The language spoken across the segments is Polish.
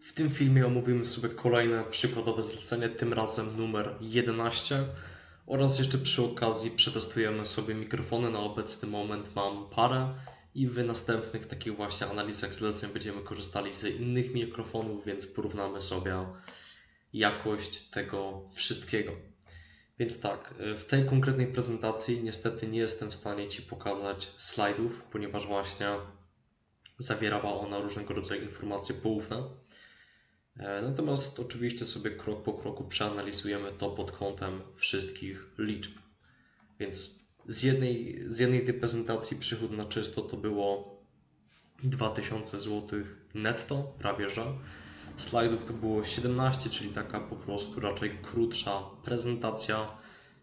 W tym filmie omówimy sobie kolejne przykładowe zlecenie, tym razem numer 11 oraz jeszcze przy okazji przetestujemy sobie mikrofony. Na obecny moment mam parę i w następnych takich właśnie analizach zleceń będziemy korzystali z innych mikrofonów, więc porównamy sobie jakość tego wszystkiego. Więc tak, w tej konkretnej prezentacji niestety nie jestem w stanie Ci pokazać slajdów, ponieważ właśnie zawierała ona różnego rodzaju informacje poufne. E, Natomiast oczywiście sobie krok po kroku przeanalizujemy to pod kątem wszystkich liczb. Więc z jednej, z jednej tej prezentacji przychód na czysto to było 2000 zł netto, prawie że. Slajdów to było 17, czyli taka po prostu raczej krótsza prezentacja.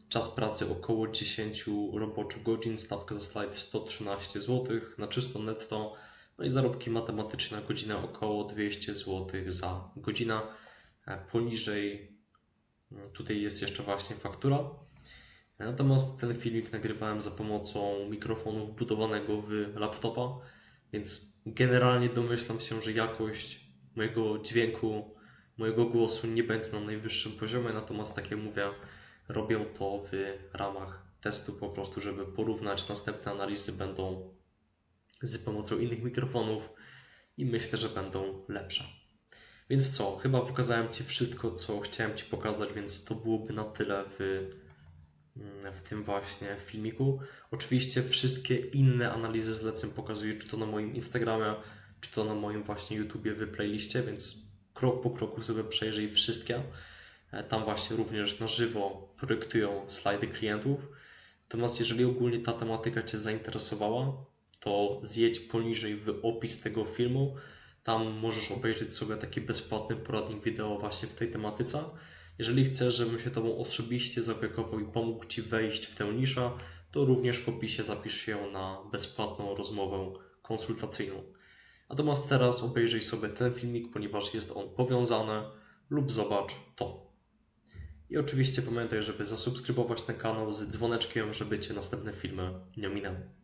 Czas pracy około 10 roboczych godzin, stawka za slajd 113 zł na czysto netto. No i zarobki matematyczne na godzinę około 200 zł za godzinę. E, Poniżej mm, tutaj jest jeszcze właśnie faktura. Natomiast ten filmik nagrywałem za pomocą mikrofonu wbudowanego w laptopa, więc generalnie domyślam się, że jakość mojego dźwięku, mojego głosu nie będzie na najwyższym poziomie, natomiast tak jak mówię, robię to w ramach testu po prostu, żeby porównać. Następne analizy będą z pomocą innych mikrofonów i myślę, że będą lepsze. Więc co, chyba pokazałem Ci wszystko, co chciałem Ci pokazać, więc to byłoby na tyle w, w tym właśnie filmiku. Oczywiście wszystkie inne analizy zleceń pokazuję, czy to na moim Instagramie, czy to na moim właśnie YouTubie w playliście, więc krok po kroku sobie przejrzyj wszystkie. Tam właśnie również na żywo projektują slajdy klientów. Natomiast jeżeli ogólnie ta tematyka Cię zainteresowała, to zjedź poniżej w opis tego filmu. Tam możesz obejrzeć sobie taki bezpłatny poradnik wideo właśnie w tej tematyce. Jeżeli chcesz, żebym się Tobą osobiście zaopiekował i pomógł Ci wejść w tę niszę, to również w opisie zapisz się na bezpłatną rozmowę konsultacyjną. Natomiast teraz obejrzyj sobie ten filmik, ponieważ jest on powiązany lub zobacz to. I oczywiście pamiętaj, żeby zasubskrybować ten kanał z dzwoneczkiem, żeby Cię następne filmy nie ominęły.